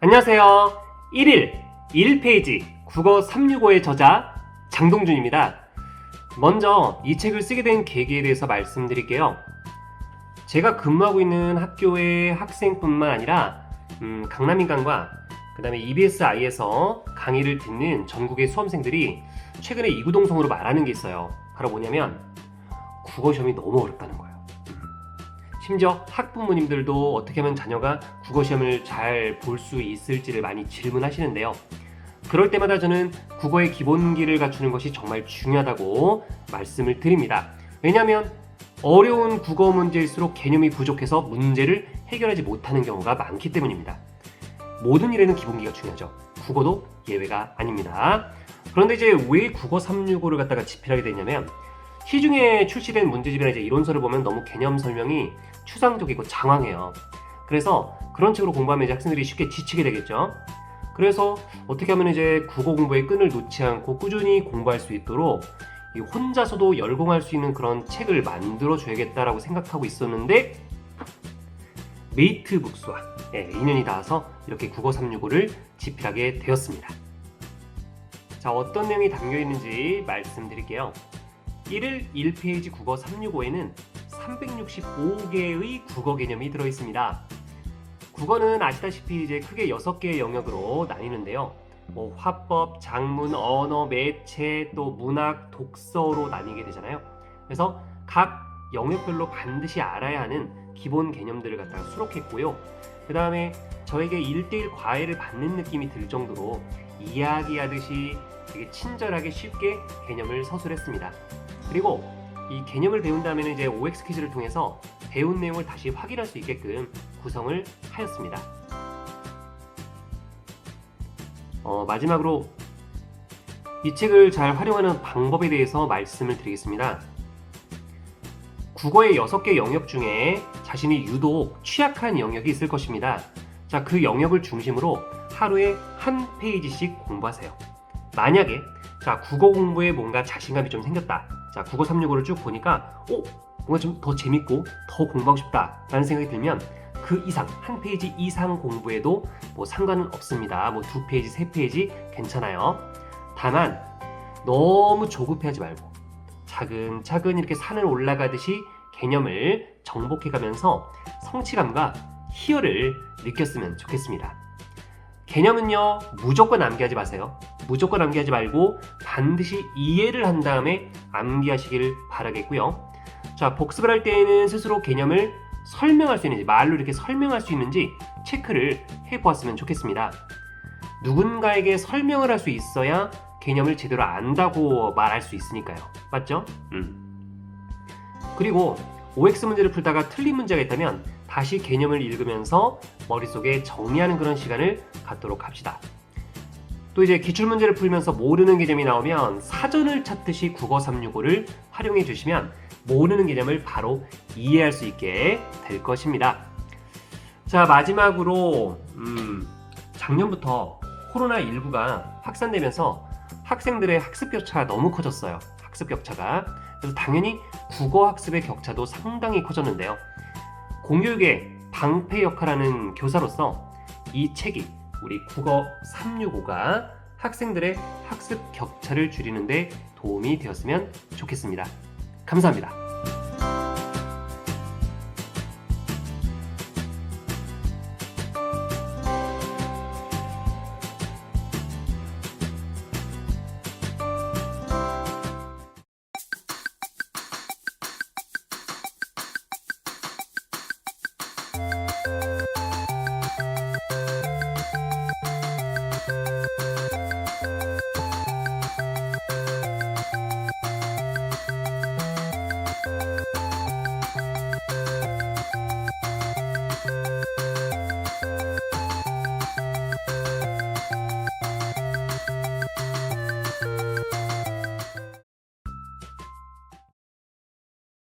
안녕하세요. 1일 1페이지 국어 365의 저자 장동준입니다. 먼저 이 책을 쓰게 된 계기에 대해서 말씀드릴게요. 제가 근무하고 있는 학교의 학생뿐만 아니라 음, 강남인강과 그 다음에 EBSI에서 강의를 듣는 전국의 수험생들이 최근에 이구동성으로 말하는 게 있어요. 바로 뭐냐면 국어 시험이 너무 어렵다는 거예요. 심지어 학부모님들도 어떻게 하면 자녀가 국어 시험을 잘 볼 수 있을지를 많이 질문하시는데요. 그럴 때마다 저는 국어의 기본기를 갖추는 것이 정말 중요하다고 말씀을 드립니다. 왜냐하면 어려운 국어 문제일수록 개념이 부족해서 문제를 해결하지 못하는 경우가 많기 때문입니다. 모든 일에는 기본기가 중요하죠. 국어도 예외가 아닙니다. 그런데 이제 왜 국어 365를 갖다가 집필하게 됐냐면 시중에 출시된 문제집이나 이제 이론서를 보면 너무 개념 설명이 추상적이고 장황해요. 그래서 그런 책으로 공부하면 이제 학생들이 쉽게 지치게 되겠죠. 그래서 어떻게 하면 이제 국어 공부의 끈을 놓지 않고 꾸준히 공부할 수 있도록 이 혼자서도 열공할 수 있는 그런 책을 만들어 줘야겠다라고 생각하고 있었는데 메이트 북스와 예, 인연이 닿아서 이렇게 국어 365를 집필하게 되었습니다. 자, 어떤 내용이 담겨 있는지 말씀드릴게요. 1일 1페이지 국어 365에는 365개의 국어 개념이 들어 있습니다. 국어는 아시다시피 이제 크게 6개의 영역으로 나뉘는데요. 뭐 화법, 작문, 언어, 매체, 또 문학, 독서로 나뉘게 되잖아요. 그래서 각 영역별로 반드시 알아야 하는 기본 개념들을 갖다가 수록했고요. 그 다음에 저에게 1대1 과외를 받는 느낌이 들 정도로 이야기하듯이 되게 친절하게 쉽게 개념을 서술했습니다. 그리고 이 개념을 배운 다음에는 이제 OX 퀴즈를 통해서 배운 내용을 다시 확인할 수 있게끔 구성을 하였습니다. 어, 마지막으로 이 책을 잘 활용하는 방법에 대해서 말씀을 드리겠습니다. 국어의 6개 영역 중에 자신이 유독 취약한 영역이 있을 것입니다. 자, 그 영역을 중심으로 하루에 한 페이지씩 공부하세요. 만약에 자, 국어 공부에 뭔가 자신감이 좀 생겼다. 자, 국어 365를 쭉 보니까 오, 뭔가 좀 더 재밌고 더 공부하고 싶다라는 생각이 들면 그 이상 한 페이지 이상 공부해도 뭐 상관은 없습니다. 뭐 두 페이지, 세 페이지 괜찮아요. 다만 너무 조급해하지 말고 차근차근 이렇게 산을 올라가듯이 개념을 정복해가면서 성취감과 희열을 느꼈으면 좋겠습니다. 개념은요 무조건 암기하지 마세요. 무조건 암기하지 말고 반드시 이해를 한 다음에 암기하시길 바라겠고요. 자 복습을 할 때에는 스스로 개념을 설명할 수 있는지 말로 이렇게 설명할 수 있는지 체크를 해 보았으면 좋겠습니다. 누군가에게 설명을 할 수 있어야 개념을 제대로 안다고 말할 수 있으니까요. 맞죠? 음. 그리고 OX 문제를 풀다가 틀린 문제가 있다면 다시 개념을 읽으면서 머릿속에 정리하는 그런 시간을 갖도록 합시다. 또 이제 기출문제를 풀면서 모르는 개념이 나오면 사전을 찾듯이 국어 365를 활용해 주시면 모르는 개념을 바로 이해할 수 있게 될 것입니다. 자, 마지막으로, 음, 작년부터 코로나19가 확산되면서 학생들의 학습 격차가 너무 커졌어요. 학습 격차가. 그래서 당연히 국어 학습의 격차도 상당히 커졌는데요. 공교육의 방패 역할하는 교사로서 이 책이 우리 국어 365가 학생들의 학습 격차를 줄이는데 도움이 되었으면 좋겠습니다. 감사합니다.